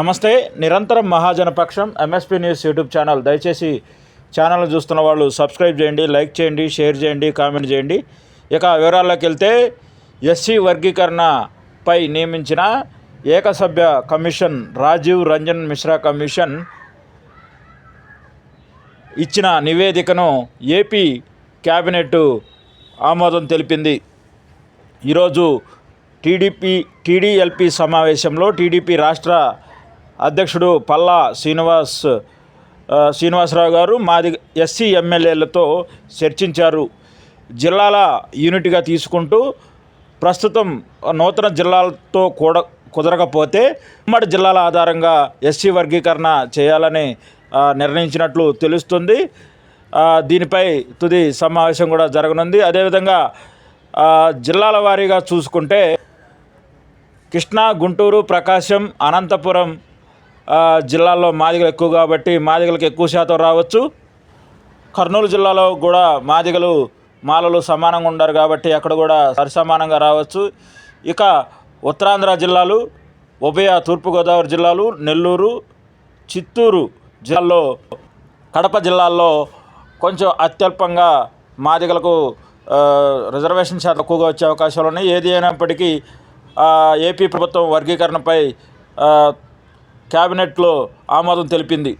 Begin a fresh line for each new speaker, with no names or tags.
నమస్తే నిరంతరం మహాజనపక్షం ఎంఎస్పీ న్యూస్ యూట్యూబ్ ఛానల్. దయచేసి ఛానల్ చూస్తున్న వాళ్ళు సబ్స్క్రైబ్ చేయండి లైక్ చేయండి షేర్ చేయండి కామెంట్ చేయండి. ఇక వివరాల్లోకి వెళ్తే ఎస్సీ వర్గీకరణపై నియమించిన ఏకసభ్య కమిషన్ రాజీవ్ రంజన్ మిశ్రా కమిషన్ ఇచ్చిన నివేదికను ఏపీ క్యాబినెట్ ఆమోదం తెలిపింది. ఈరోజు టీడీపీ టీడీఎల్పీ సమావేశంలో టీడీపీ రాష్ట్ర అధ్యక్షుడు పల్లా శ్రీనివాస్ శ్రీనివాసరావు గారు మాది ఎస్సీ ఎమ్మెల్యేలతో చర్చించారు. జిల్లాల యూనిట్గా తీసుకుంటూ ప్రస్తుతం నూతన జిల్లాలతో కూడ కుదరకపోతే ఉమ్మడి జిల్లాల ఆధారంగా ఎస్సీ వర్గీకరణ చేయాలని నిర్ణయించినట్లు తెలుస్తుంది. దీనిపై తుది సమావేశం కూడా జరగనుంది. అదేవిధంగా జిల్లాల వారీగా చూసుకుంటే కృష్ణా గుంటూరు ప్రకాశం అనంతపురం జిల్లాల్లో మాదిగలు ఎక్కువ కాబట్టి మాదిగలకు ఎక్కువ శాతం రావచ్చు. కర్నూలు జిల్లాలో కూడా మాదిగలు మాలలు సమానంగా ఉండరు కాబట్టి అక్కడ కూడా సరిసమానంగా రావచ్చు. ఇక ఉత్తరాంధ్ర జిల్లాలు ఉభయ తూర్పుగోదావరి జిల్లాలు నెల్లూరు చిత్తూరు జిల్లాల్లో కడప జిల్లాల్లో కొంచెం అత్యల్పంగా మాదిగలకు రిజర్వేషన్ శాతం ఎక్కువగా వచ్చే అవకాశాలు ఉన్నాయి. ఏది అయినప్పటికీ ఏపీ ప్రభుత్వం వర్గీకరణపై క్యాబినెట్లో ఆమోదం తెలిపింది.